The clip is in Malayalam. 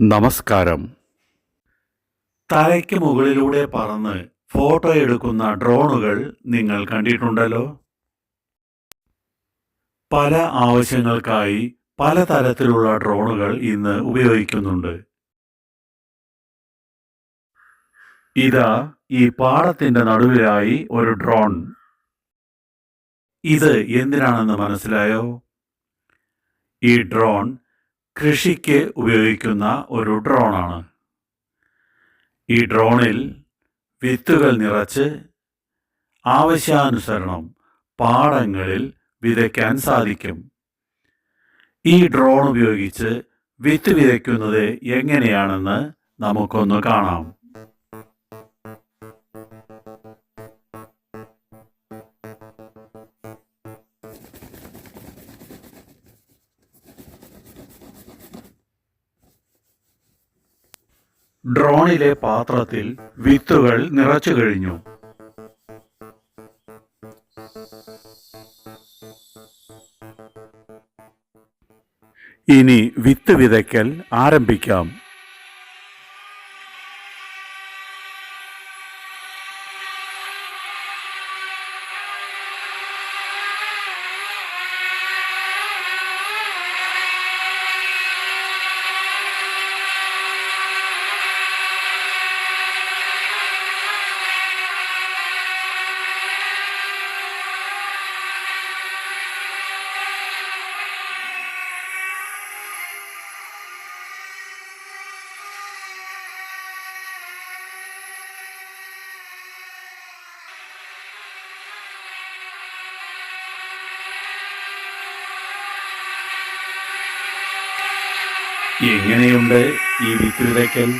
നമസ്കാരം. തലയ്ക്ക് മുകളിലൂടെ പറന്ന് ഫോട്ടോ എടുക്കുന്ന ഡ്രോണുകൾ നിങ്ങൾ കണ്ടിട്ടുണ്ടല്ലോ? പല ആവശ്യങ്ങൾക്കായി പലതരത്തിലുള്ള ഡ്രോണുകൾ ഇന്ന് ഉപയോഗിക്കുന്നുണ്ട്. ഇതാ ഈ പാടത്തിന്റെ നടുവിലായി ഒരു ഡ്രോൺ. ഇത് എന്തിനാണെന്ന് മനസ്സിലായോ? ഈ ഡ്രോൺ കൃഷിക്ക് ഉപയോഗിക്കുന്ന ഒരു ഡ്രോണാണ്. ഈ ഡ്രോണിൽ വിത്തുകൾ നിറച്ച് ആവശ്യാനുസരണം പാടങ്ങളിൽ വിതയ്ക്കാൻ സാധിക്കും. ഈ ഡ്രോൺ ഉപയോഗിച്ച് വിത്ത് വിതയ്ക്കുന്നത് എങ്ങനെയാണെന്ന് നമുക്കൊന്ന് കാണാം. ഡ്രോണിലെ പാത്രത്തിൽ വിത്തുകൾ നിറച്ചു കഴിഞ്ഞു. ഇനി വിത്ത് വിതയ്ക്കൽ ആരംഭിക്കാം. എങ്ങനെയുണ്ട് ഈ വിത്ത് വിതയ്ക്കൽ